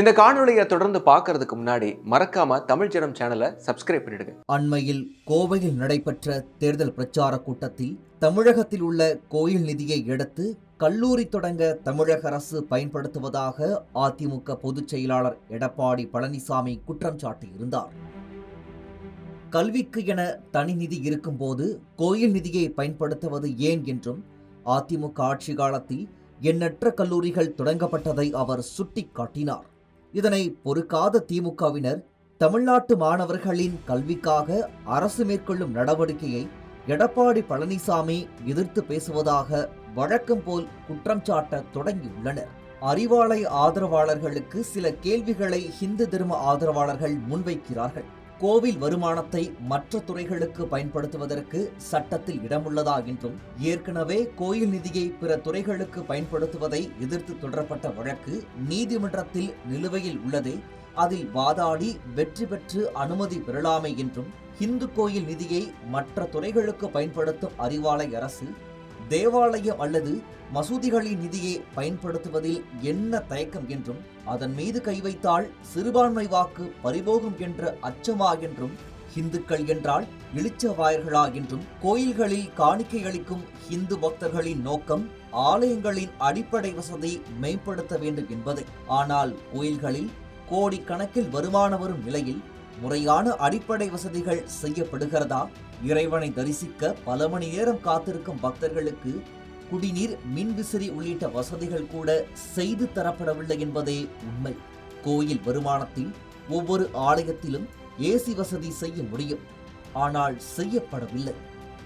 இந்த காணொலியை தொடர்ந்து பார்க்கறதுக்கு முன்னாடி மறக்காம தமிழ் ஜனம் சேனலை சப்ஸ்கிரைப் பண்ணிடுங்க. அண்மையில் கோவையில் நடைபெற்ற தேர்தல் பிரச்சார கூட்டத்தில் தமிழகத்தில் உள்ள கோயில் நிதியை எடுத்து கல்லூரி தொடங்க தமிழக அரசு பயன்படுத்துவதாக அதிமுக பொதுச் செயலாளர் எடப்பாடி பழனிசாமி குற்றம் சாட்டியிருந்தார். கல்விக்கு என தனி நிதி இருக்கும்போது கோயில் நிதியை பயன்படுத்துவது ஏன் என்றும் அதிமுக ஆட்சி காலத்தில் எண்ணற்ற கல்லூரிகள் தொடங்கப்பட்டதை அவர் சுட்டிக்காட்டினார். இதனை பொறுக்காத திமுகவினர் தமிழ்நாட்டு மாணவர்களின் கல்விக்காக அரசு மேற்கொள்ளும் நடவடிக்கையை எடப்பாடி பழனிசாமி எதிர்த்து பேசுவதாக வழக்கம் போல் குற்றம் சாட்ட தொடங்கியுள்ளனர். அறிவாலய ஆதரவாளர்களுக்கு சில கேள்விகளை ஹிந்து தர்ம ஆதரவாளர்கள் முன்வைக்கிறார்கள். கோவில் வருமானத்தை மற்ற துறைகளுக்கு பயன்படுத்துவதற்கு சட்டத்தில் இடமுள்ளதா என்றும் ஏற்கனவே கோயில் நிதியை பிற துறைகளுக்கு பயன்படுத்துவதை எதிர்த்து தொடரப்பட்ட வழக்கு நீதிமன்றத்தில் நிலுவையில் உள்ளதே. அதில் வாதாடி வெற்றி பெற்று அனுமதி பெறலாமே என்றும் இந்து கோயில் நிதியை மற்ற துறைகளுக்கு பயன்படுத்தும் அறிவாலை அரசு தேவாலயம் அல்லது மசூதிகளின் நிதியை பயன்படுத்துவதில் என்ன தயக்கம் என்றும் அதன் மீது கை வைத்தால் சிறுபான்மை வாக்கு பறிபோகும் என்ற அச்சமா என்றும் இந்துக்கள் என்றால் இளிச்சவாயர்களா என்றும் கோயில்களில் காணிக்கை அளிக்கும் இந்து பக்தர்களின் நோக்கம் ஆலயங்களின் அடிப்படை வசதி மேம்படுத்த வேண்டும் என்பதை. ஆனால் கோயில்களில் கோடிக்கணக்கில் வருமானம் வரும் நிலையில் முறையான அடிப்படை வசதிகள் செய்யப்படுகிறதா? இறைவனை தரிசிக்க பல மணி நேரம் காத்திருக்கும் பக்தர்களுக்கு குடிநீர் மின்விசிறி உள்ளிட்ட வசதிகள் கூட செய்து தரப்படவில்லை என்பதே உண்மை. கோயில் வருமானத்தில் ஒவ்வொரு ஆலயத்திலும் ஏசி வசதி செய்ய முடியும். ஆனால் செய்யப்படவில்லை.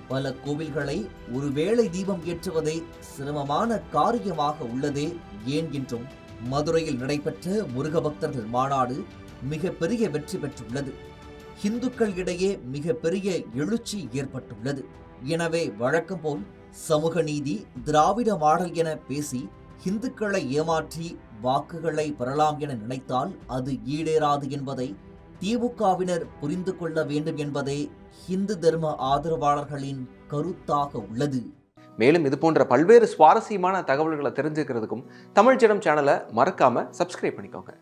பல கோவில்களை ஒருவேளை தீபம் ஏற்றுவதே சிரமமான காரியமாக உள்ளதே ஏன் என்றும் மதுரையில் நடைபெற்ற முருக பக்தர்கள் மாநாடு மிகப்பெரிய வெற்றி பெற்றுள்ளது. இந்துக்கள் இடையே மிகப்பெரிய எழுச்சி ஏற்பட்டுள்ளது. எனவே வழக்கம் போல் சமூக நீதி திராவிட மாடல் என பேசி இந்துக்களை ஏமாற்றி வாக்குகளை பெறலாம் என நினைத்தால் அது ஈடேறாது என்பதை திமுகவினர் புரிந்து கொள்ள வேண்டும் என்பதே இந்து தர்ம ஆதரவாளர்களின் கருத்தாக உள்ளது. மேலும் இது போன்ற பல்வேறு சுவாரஸ்யமான தகவல்களை தெரிஞ்சுக்கிறதுக்கும் தமிழ் ஜனம் சேனலை மறக்காம சப்ஸ்கிரைப் பண்ணிக்கோங்க.